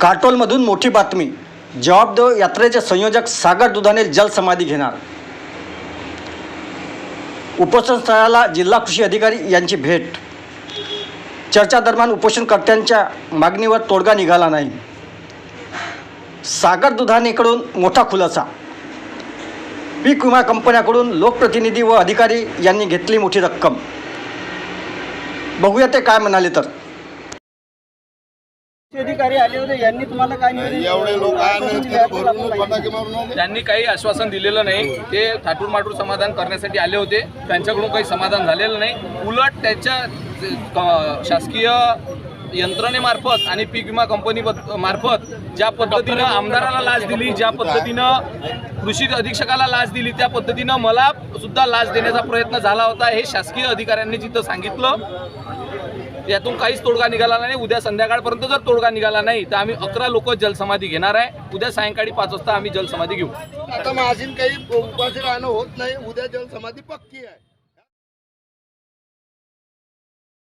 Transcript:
काटोलमधून मोठी बातमी जवाबदेव यात्रेचे संयोजक सागर दुधाने जलसमाधी घेणार. उपोषणस्थळाला जिल्हा कृषी अधिकारी यांची भेट. चर्चादरम्यान उपोषणकर्त्यांच्या मागणीवर तोडगा निघाला नाही. सागर दुधानेकडून मोठा खुलासा. पीक विमा कंपन्याकडून लोकप्रतिनिधी व अधिकारी यांनी घेतली मोठी रक्कम. बघूया ते काय म्हणाले तर. अधिकारी आले होते यांनी तुम्हाला काय निवेदन एवढे लोक आश्वासन दिले? आहेत भरून फटाके मारून आले. त्यांनी काही आश्वासन दिलेलं नाही. ते थाटूर माटूर समाधान करण्यासाठी आले होते. त्यांच्याकडून काही समाधान झालेलं नाही. उलट त्याच्या क- शासकीय यंत्रणेमार्फत आणि पीक विमा कंपनी मार्फत ज्या पद्धतीनं आमदाराला लाच दिली ज्या पद्धतीनं कृषी अधीक्षकाला लाच दिली त्या पद्धतीनं मला सुद्धा लाच देण्याचा प्रयत्न झाला होता हे शासकीय अधिकाऱ्यांनी जिथं सांगितलं यातून काहीच तोडगा निघाला नाही. उद्या संध्याकाळपर्यंत जर तोडगा निघाला नाही तर आम्ही अकरा लोक जलसमाधी घेणार आहे. उद्या सायंकाळी पाच वाजता आम्ही जलसमाधी घेऊ. आता माझीन काही उपाशी राहणं होत नाही. उद्या जलसमाधी पक्की आहे.